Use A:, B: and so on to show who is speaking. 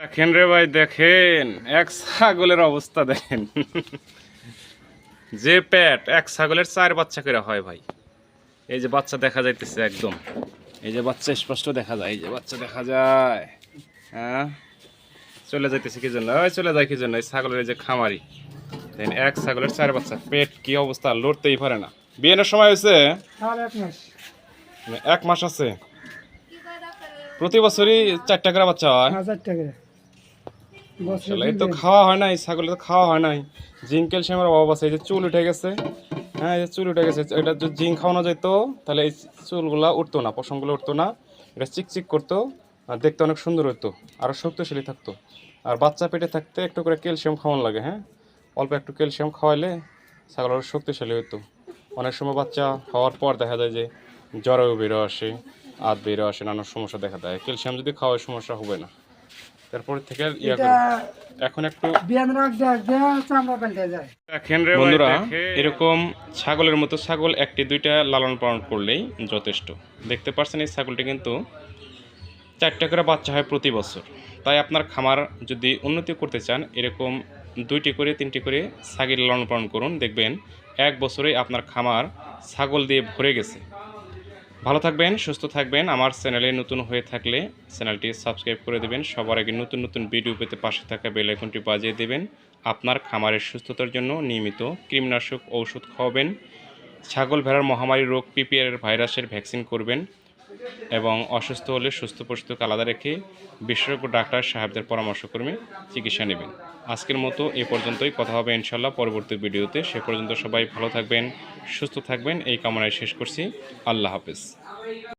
A: দেখেন রে ভাই দেখেন এক ছাগলের অবস্থা দেখেন। যে পেট এক ছাগলের চার বাচ্চা করে হয় ভাই। এই যে বাচ্চা দেখা যাইতেছে একদম। এই যে বাচ্চা স্পষ্ট দেখা যায় এই যে বাচ্চা দেখা যায়। হ্যাঁ? চলে যাইতেছে কি জন্য? ওই চলে যায় কি জন্য? এই ছাগলের এই যে খামারি। দেখেন এক ছাগলের চার বাচ্চা। পেট কি অবস্থা? লড়তেই পারে না। বিয়ের সময় হয়েছে?
B: এক মাস।
A: আছে। প্রতি বছরই চারটা করে বাচ্চা হয়।
B: টাকা বছরে
A: আসলে এই তো খাওয়া হয় নাই ছাগলের তো খাওয়া হয় নাই। জিঙ্ক ক্যালসিয়ামের অভাব আছে এই যে চুল উঠে গেছে। হ্যাঁ এই যে চুল উঠে গেছে এটা যদি জিঙ্ক খাওয়ানো যেত তাহলে এই চুলগুলা উঠতো না পশমগুলো উঠতো না। এটা চিকচিক করতো আর দেখতে অনেক সুন্দর হতো আরও শক্তিশালী থাকতো। আর বাচ্চা পেটে থাকতে একটু করে ক্যালসিয়াম খাওয়ানো লাগে হ্যাঁ? অল্প একটু ক্যালসিয়াম খাওয়াইলে ছাগল আরও শক্তিশালী হতো অনেক সময় বাচ্চা হওয়ার পর দেখা যায় যে জ্বরেও বেরো আসে আত বেরো আসে নানা সমস্যা দেখা দেয়। ক্যালসিয়াম যদি খাওয়ায় সমস্যা হবে না। তারপরে থেকে ইয়া এখন একটু বন্ধুরা এরকম ছাগলের মতো ছাগল একটি দুইটা লালন পালন করলেই যথেষ্ট। দেখতে পাচ্ছেন এই ছাগলটি কিন্তু চারটা করে বাচ্চা হয় প্রতি বছর। তাই আপনার খামার যদি উন্নতি করতে চান এরকম দুইটি করে তিনটি করে ছাগল লালন পালন করুন। দেখবেন এক বছরে আপনার খামার ছাগল দিয়ে ভরে গেছে। ভালো থাকবেন, সুস্থ থাকবেন। আমার চ্যানেলে নতুন হয়ে থাকলে চ্যানেলটি সাবস্ক্রাইব করে দেবেন। সবার আগে নতুন নতুন ভিডিও পেতে পাশে থাকা বেলাইকনটি বাজিয়ে দেবেন। আপনার খামারের সুস্থতার জন্য নিয়মিত কৃমিনাশক ঔষধ খাওয়াবেন। ছাগল ভেড়ার মহামারী রোগ, পিপিআর ভাইরাসের ভ্যাকসিন করবেন। এবং অসুস্থ হলে সুস্থ পরিস্থিতিকে আলাদা রেখে বিশেষজ্ঞ ডাক্তার সাহেবদের পরামর্শক্রমে চিকিৎসা নেবেন। আজকের মতো এ পর্যন্তই। কথা হবে ইনশাল্লাহ পরবর্তী ভিডিওতে। সে পর্যন্ত সবাই ভালো থাকবেন, সুস্থ থাকবেন। এই কামনায় শেষ করছি। আল্লাহ হাফেজ।